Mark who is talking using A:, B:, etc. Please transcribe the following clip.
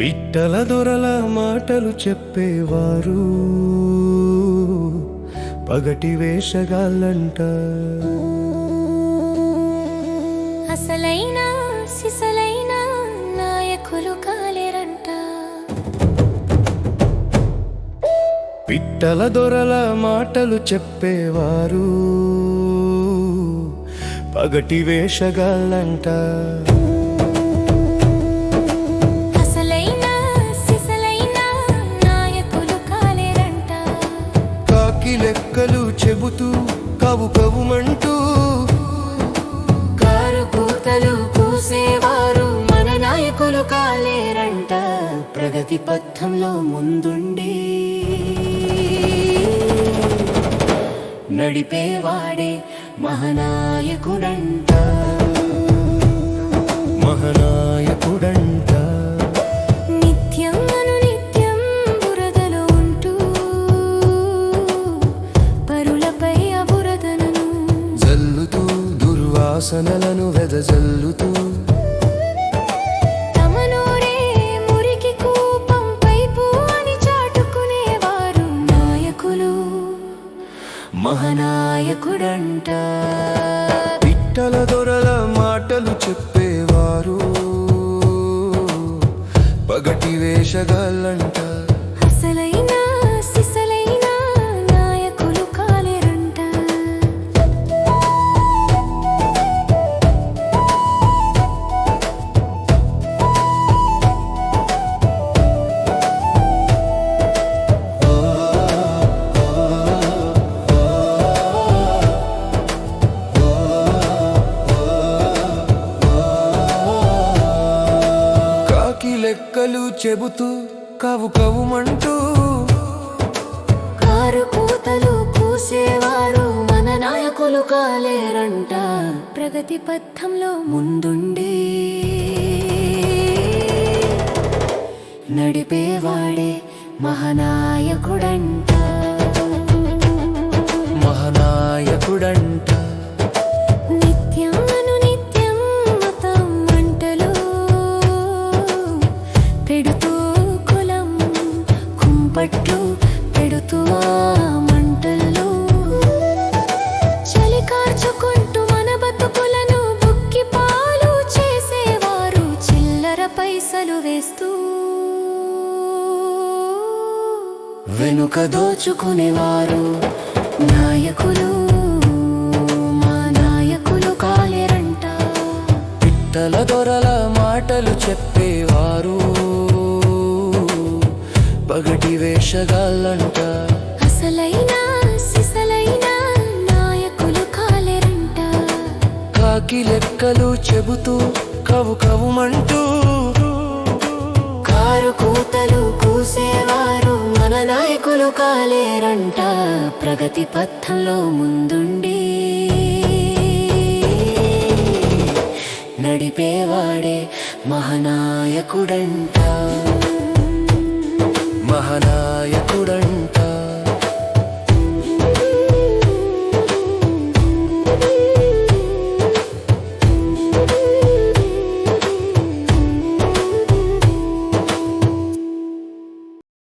A: పిట్టల దొరల మాటలు చెప్పేవారు. పగటి వేషగాళ్ళంట.
B: అసలైన సిసలైన నాయకులు కాలేరంట.
A: పిట్టల దొరల మాటలు చెప్పేవారు. పగటి వేషగాళ్ళంట. కాకి లెక్కలు చెబుతూ కవు కవుమంటూ.
B: కారు కూతలు కూసేవారు మన నాయకులు కాలేరంట. ప్రగతి పథంలో ముందుండి. నడిపేవాడే మహానాయకుడంట
A: మహానాయకుడంట. దుర్వాసనలను వెదజల్లుతూ
B: మహానాయకుడంట.
A: పిట్టల దొరల మాటలు చెప్పేవారు. పగటి వేషగాళ్ళంట. లెక్కలు చెబుతూ కవు కవుమంటూ.
B: కారు కూతలు కూసేవారు మన నాయకులు కాలేరంట. ప్రగతి పథంలో ముందుండి. నడిపేవాడే మహానాయకుడంట.
A: మహానాయకుడంట.
B: పెడుతూ కులం కుంపట్లు పెడుతూ ఆ మంటల్లో. చలి కార్చుకుంటూ మన బతుకులను బుక్కి పాలు చేసేవారు చిల్లర పైసలు వేస్తూ. వెనుక దోచుకునేవారు నాయకులు మా నాయకులు కాలేరంట.
A: పిట్టల దొరల మాటలు చెప్పేవారు. పగటి వేషగాళ్ళంట.
B: అసలైన సిసలైన నాయకులు కాలేరంట.
A: కాకి లెక్కలు చెబుతూ కవు కవుమంటూ.
B: కారు కూతలు కూసేవారు మన నాయకులు కాలేరంట. ప్రగతి పథంలో ముందుండి. నడిపేవాడే మహానాయకుడంట.
A: మహానాయకుడంట